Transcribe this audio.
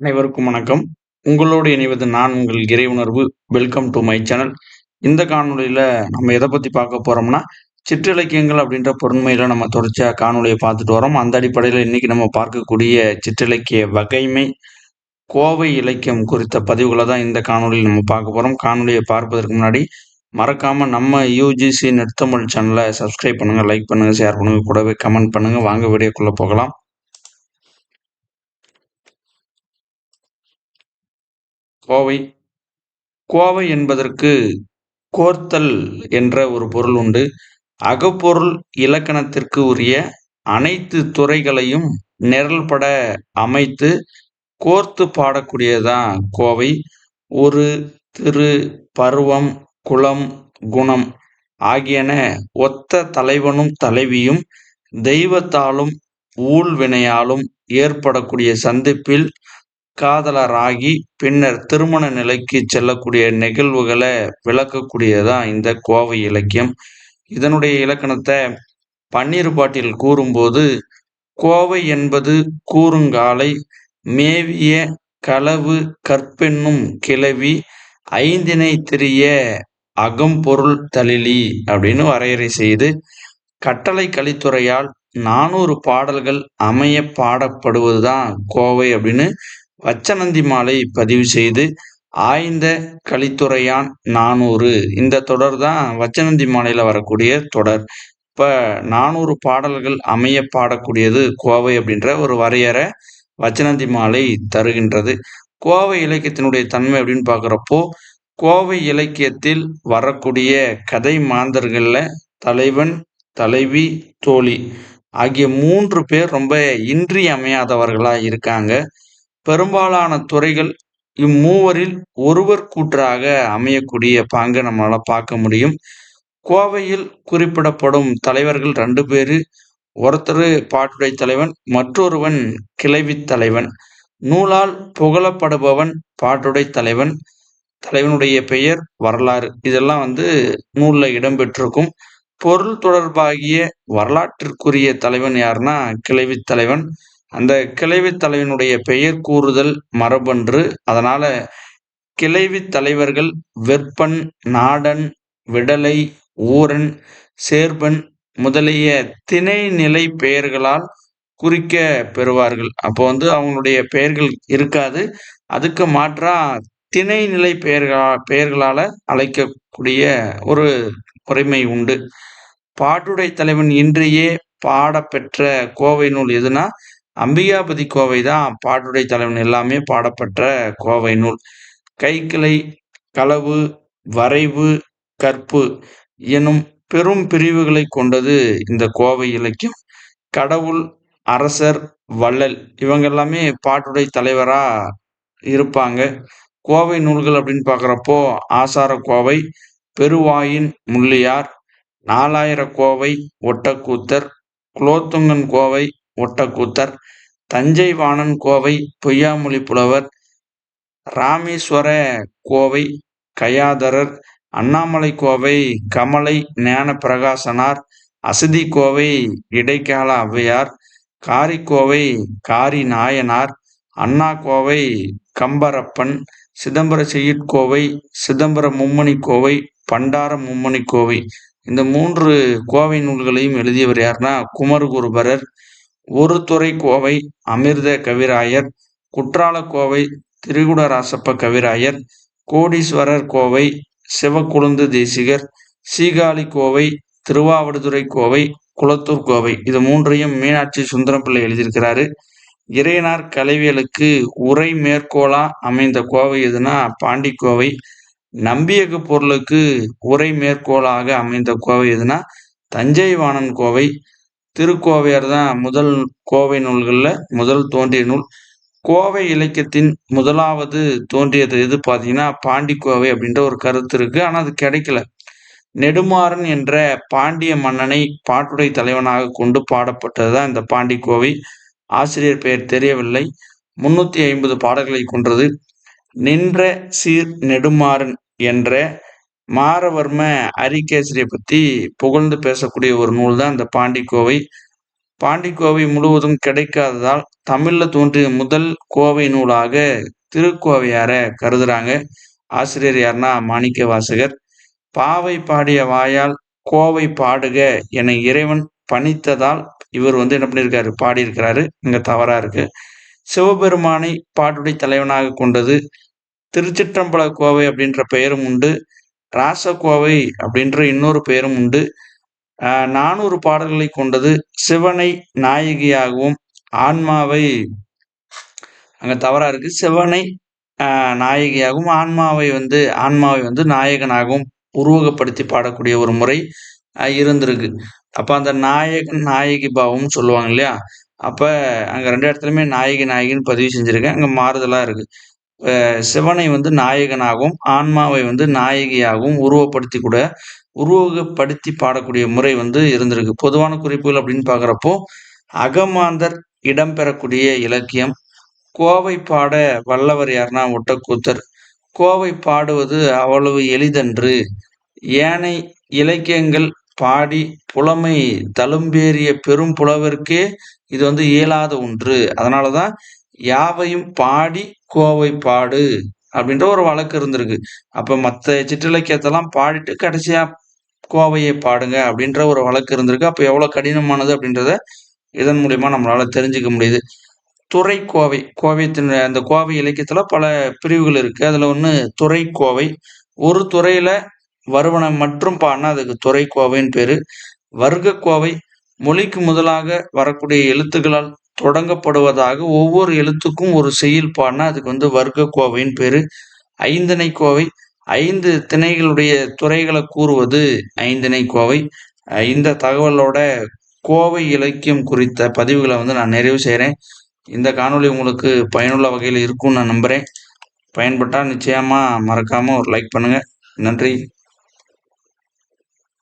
அனைவருக்கும் வணக்கம். உங்களோடு இணைவது நான் உங்கள் இறை உணர்வு. வெல்கம் டு மை சேனல் இந்த காணொலியில் நம்ம எதை பற்றி பார்க்க போகிறோம்னா சிற்றிலக்கியங்கள் அப்படின்ற பொருண்மையில் நம்ம தொடர்ச்சியாக காணொலியை பார்த்துட்டு வரோம். அந்த அடிப்படையில் இன்னைக்கு நம்ம பார்க்கக்கூடிய சிற்றிலக்கிய வகைமை கோவை இலக்கியம் குறித்த பதிவுகளை தான் இந்த காணொலியில் நம்ம பார்க்க போகிறோம் காணொலியை பார்ப்பதற்கு முன்னாடி மறக்காமல் நம்ம யூஜிசி நெட்தமிழ் சேனலை சப்ஸ்கிரைப் பண்ணுங்கள் லைக் பண்ணுங்கள் ஷேர் பண்ணுங்கள் கூடவே கமெண்ட் பண்ணுங்கள் வாங்க வீடியோக்குள்ளே போகலாம். கோவை. கோவை என்பதற்கு கோர்த்தல் என்ற ஒரு பொருள் உண்டு. அகப்பொருள் இலக்கணத்திற்கு உரிய அனைத்து துறைகளையும் நிரல்பட அமைத்து கோர்த்து பாடக்கூடியதான் கோவை. ஒரு திரு பருவம் குலம் குணம் ஆகியன ஒத்த தலைவனும் தலைவியும் தெய்வத்தாலும் ஊழ்வினையாலும் ஏற்படக்கூடிய சந்திப்பில் காதலராகி பின்னர் திருமண நிலைக்கு செல்லக்கூடிய நிகழ்வுகளை விளக்கக்கூடியதான் இந்த கோவை இலக்கியம். இதனுடைய இலக்கணத்தை பன்னீர் பாட்டில் கூறும்போது கோவை என்பது கூறுங்காலை மேவிய களவு கற்பென்னும் கிளவி ஐந்தினை திரிய அகம்பொருள் தலிலி அப்படின்னு வரையறை செய்து கட்டளை கலித்துறையால் நானூறு பாடல்கள் அமைய பாடப்படுவதுதான் கோவை அப்படின்னு வச்சனந்தி மாலை பதிவு செய்து ஆய்ந்த கலித்துறையான் நானூறு. இந்த தொடர் தான் வச்சனந்தி மாலையில் வரக்கூடிய தொடர். இப்போ நானூறு பாடல்கள் அமைய பாடக்கூடியது கோவை அப்படின்ற ஒரு வரையறை வச்சனந்தி மாலை தருகின்றது. கோவை இலக்கியத்தினுடைய தன்மை அப்படின்னு பார்க்குறப்போ கோவை இலக்கியத்தில் வரக்கூடிய கதை மாந்தர்களில் தலைவன் தலைவி தோழி ஆகிய மூன்று பேர் ரொம்ப இன்றியமையாதவர்களாக இருக்காங்க. பெரும்பாலான துறைகள் இம்மூவரில் ஒருவர் கூற்றாக அமையக்கூடிய பாங்கை நம்மளால் பார்க்க முடியும். கோவையில் குறிப்பிடப்படும் தலைவர்கள் ரெண்டு பேர் ஒருத்தர் பாட்டுடை தலைவன் மற்றொருவன் கிளைவி தலைவன். நூலால் புகழப்படுபவன் பாட்டுடை தலைவன். தலைவனுடைய பெயர் வரலாறு. இதெல்லாம் வந்து நூலில் இடம்பெற்றிருக்கும். பொருள் தொடர்பாகிய வரலாற்றிற்குரிய தலைவன் யாருன்னா கிளைவி தலைவன். அந்த கிளைவி தலைவனுடைய பெயர் கூறுதல் மரபன்று. அதனால கிளைவி தலைவர்கள் வெப்பன் நாடன் விடலை ஊரன் சேர்பன் முதலிய திணை நிலை பெயர்களால் குறிக்க பெறுவார்கள் அப்போ வந்து அவங்களுடைய பெயர்கள் இருக்காது. அதுக்கு மாற்றா திணை நிலை பெயர்களா பெயர்களால் அழைக்கக்கூடிய ஒரு முறைமை உண்டு. பாட்டுடை தலைவன் இன்றையே பாடப்பெற்ற கோவை நூல் எதுனா அம்பிகாபதி கோவை தான் பாட்டுடை தலைவன். எல்லாமே பாடப்பட்ட கோவை நூல். கைக்கிளை களவு வரைவு கற்பு எனும் பெரும் பிரிவுகளை கொண்டது இந்த கோவை இலக்கியம். கடவுள் அரசர் வள்ளல் இவங்க எல்லாமே பாட்டுடை தலைவரா இருப்பாங்க. கோவை நூல்கள் அப்படின்னு பார்க்குறப்போ ஆசார கோவை பெருவாயின் முள்ளியார் நாலாயிர கோவை ஒட்டக்கூத்தர் குலோத்துங்கன் கோவை ஒட்டக்கூத்தர் தஞ்சை வாணன் கோவை பொய்யாமொழி புலவர் ராமேஸ்வர கோவை கயாதரர் அண்ணாமலை கோவை கமலை ஞான பிரகாசனார் அசதி கோவை இடைக்கால ஔவையார் காரிக்கோவை காரி நாயனார் அண்ணா கோவை கம்பரப்பன் சிதம்பர செய்யுட்கோவை சிதம்பர மும்மணி கோவை பண்டார மும்மணி கோவை. இந்த மூன்று கோவை நூல்களையும் எழுதியவர் யாருன்னா குமரகுருபரர் ஒரு துறை கோவை அமிர்த கவிராயர் குற்றால கோவை திரிகுடராசப்ப கவிராயர் கோடீஸ்வரர் கோவை சிவக்குழுந்து தேசிகர் சீகாழி கோவை திருவாவடுதுறை கோவை குளத்தூர் கோவை. இது மூன்றையும் மீனாட்சி சுந்தரம் பிள்ளை எழுதியிருக்கிறாரு. இறையனார் கலைவியலுக்கு உரை மேற்கோளா அமைந்த கோவை எதுனா பாண்டி கோவை. நம்பியக பொருளுக்கு உரை மேற்கோளாக அமைந்த கோவை எதுனா தஞ்சை வாணன் கோவை. திருக்கோவையார் தான் முதல் கோவை நூல்களில் முதல் தோன்றிய நூல். கோவை இலக்கியத்தின் முதலாவது தோன்றியது எது பார்த்தீங்கன்னா பாண்டி கோவை அப்படின்ற ஒரு கருத்து இருக்கு. ஆனால் அது கிடைக்கல. நெடுமாறன் என்ற பாண்டிய மன்னனை பாட்டுடை தலைவனாக கொண்டு பாடப்பட்டது தான் இந்த பாண்டிக்கோவை. ஆசிரியர் பெயர் தெரியவில்லை. முன்னூற்றி ஐம்பது பாடல்களை கொன்றது. நின்ற சீர் நெடுமாறன் என்ற மாரவர்ம அரிகேசரியை பற்றி புகழ்ந்து பேசக்கூடிய ஒரு நூல் தான் இந்த பாண்டிக்கோவை. பாண்டிக்கோவை முழுவதும் கிடைக்காததால் தமிழில் தோன்றிய முதல் கோவை நூலாக திருக்கோவையார கருதுறாங்க. ஆசிரியர் யாருன்னா மாணிக்க வாசகர். பாவை பாடிய வாயால் கோவை பாடுக என இறைவன் பணித்ததால் இவர் வந்து என்ன பண்ணியிருக்காரு பாடியிருக்கிறாரு. இங்கே தவறாக இருக்கு. சிவபெருமானை பாட்டுடை தலைவனாக கொண்டது திருச்சிற்றம்பல கோவை அப்படின்ற பெயரும் உண்டு. ராசகோவை அப்படின்ற இன்னொரு பெயரும் உண்டு. நானூறு பாடல்களை கொண்டது சிவனை நாயகியாகவும் ஆன்மாவை அங்கே தவறாக இருக்கு. சிவனை நாயகியாகவும் ஆன்மாவை வந்து ஆன்மாவை வந்து நாயகனாகவும் உருவகப்படுத்தி பாடக்கூடிய ஒரு முறை இருந்திருக்கு. அப்போ அந்த நாயகன் நாயகி பாவம்னு சொல்லுவாங்க இல்லையா? அப்போ அங்கே ரெண்டு இடத்துலையுமே நாயகி நாயகின்னு பதிவு செஞ்சுருக்கேன். அங்கே மாறுதலாக இருக்குது சிவனை வந்து நாயகனாகவும் ஆன்மாவை வந்து நாயகியாகவும் உருவப்படுத்தி கூட உருவகப்படுத்தி பாடக்கூடிய முறை வந்து இருந்திருக்கு. பொதுவான குறிப்புகள் அப்படின்னு பார்க்குறப்போ அகமாந்தர் இடம்பெறக்கூடிய இலக்கியம் கோவை பாட வல்லவர் யாருன்னா ஒட்டக்கூத்தர் கோவை பாடுவது அவ்வளவு எளிதன்று ஏனை இலக்கியங்கள் பாடி புலமை தழும்பேறிய பெரும் புலவருக்கே இது வந்து இயலாத ஒன்று. அதனால தான் யாவையும் பாடி கோவை பாடு அப்படின்ற ஒரு வழக்கு இருந்திருக்கு. அப்போ மற்ற சிற்றிலக்கியத்தெல்லாம் பாடிட்டு கடைசியாக கோவையை பாடுங்க அப்படின்ற ஒரு வழக்கு இருந்திருக்கு. அப்போ எவ்வளோ கடினமானது அப்படின்றத இதன் மூலியமா நம்மளால தெரிஞ்சுக்க முடியுது. துறை கோவை கோவையத்தின் அந்த கோவை இலக்கியத்தில் பல பிரிவுகள் இருக்குது அதில் ஒன்று துறை கோவை. ஒரு துறையில் வருவன மற்றும் பாடினா அதுக்கு துறை கோவைன்னு பேர். வர்க்க கோவை மொழிக்கு முதலாக வரக்கூடிய எழுத்துக்களால் தொடங்கப்படுவதாக ஒவ்வொரு எழுத்துக்கும் ஒரு செயல் பாடினா அதுக்கு வந்து வர்க்க கோவைன்னு பேர். ஐந்தனை கோவை ஐந்து திணைகளுடைய துறைகளை கூறுவது ஐந்திணை கோவை இந்த தகவலோட கோவை இலக்கியம் குறித்த பதிவுகளை வந்து நான் நிறைவு செய்கிறேன் இந்த காணொலி உங்களுக்கு பயனுள்ள வகையில் இருக்கும்னு நான் நம்புகிறேன் பயன்பட்டால் நிச்சயமாக மறக்காமல் ஒரு லைக் பண்ணுங்கள் நன்றி.